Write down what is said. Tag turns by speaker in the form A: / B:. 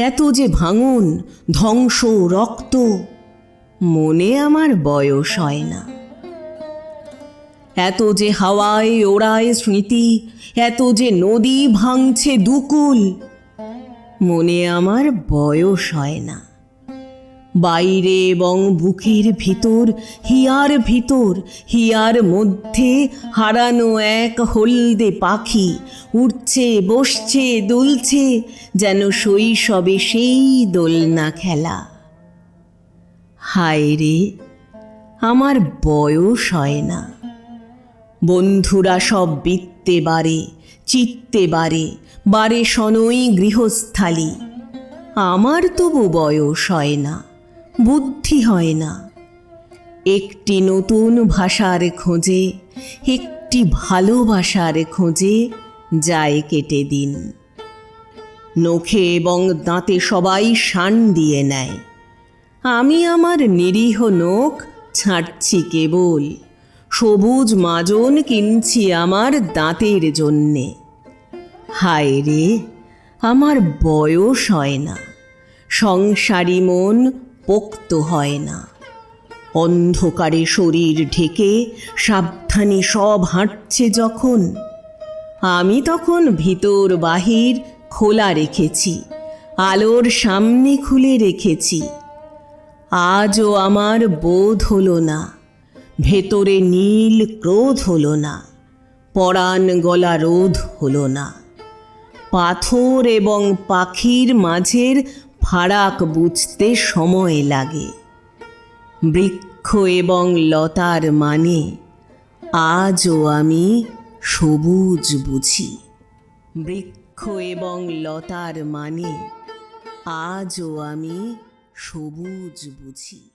A: এত যে ভাঙন, ধ্বংস, রক্ত, মনে আমার বয়স হয় না। এত যে হাওয়ায় ওড়ায় স্মৃতি, এত যে নদী ভাঙছে দুকুল, মনে আমার বয়স হয় না। বাইরে এবং বুকের ভিতর, হিয়ার ভিতর, হিয়ার মধ্যে হারানো এক হলদে পাখি উঠছে, বসছে, দুলছে, যেন শৈশবে সেই দোলনা খেলা। হায় রে, আমার বয়স হয় না। বন্ধুরা সব বৃত্তে বারে চিত্তে বারে বারে শনই গৃহস্থালী। আমার তবু বয়স হয় না। বুদ্ধি হয় না। একটি নতুন ভাষার খোঁজে, একটি ভালোবাসার খোঁজে যায় কেটে দিন। নখে এবং দাঁতে সবাই শান দিয়ে নেয়। আমি আমার নিরীহ নখ ছাড়ছি কেবল, সবুজ মাজন কিনছি আমার দাঁতের জন্যে। হায় রে, আমার বয়স হয় না। সংসারী মন পোক্ত হয় না। অন্ধকারে শরীর ঢেকে সাবধানে সব হাঁটছে যখন। আমি তখন ভিতর বাহির খোলা রেখেছি, আলোর সামনে খুলে রেখেছি। আজও আমার বোধ হলো না, ভেতরে নীল ক্রোধ হলো না, পরাণ গলা রোধ হলো না। পাথর এবং পাখির মাঝের ফারাক বুঝতে সময় লাগে। বৃক্ষ এবং লতার মানে আজও আমি সবুজ বুঝি। বৃক্ষ এবং লতার মানে আজও আমি সবুজ বুঝি।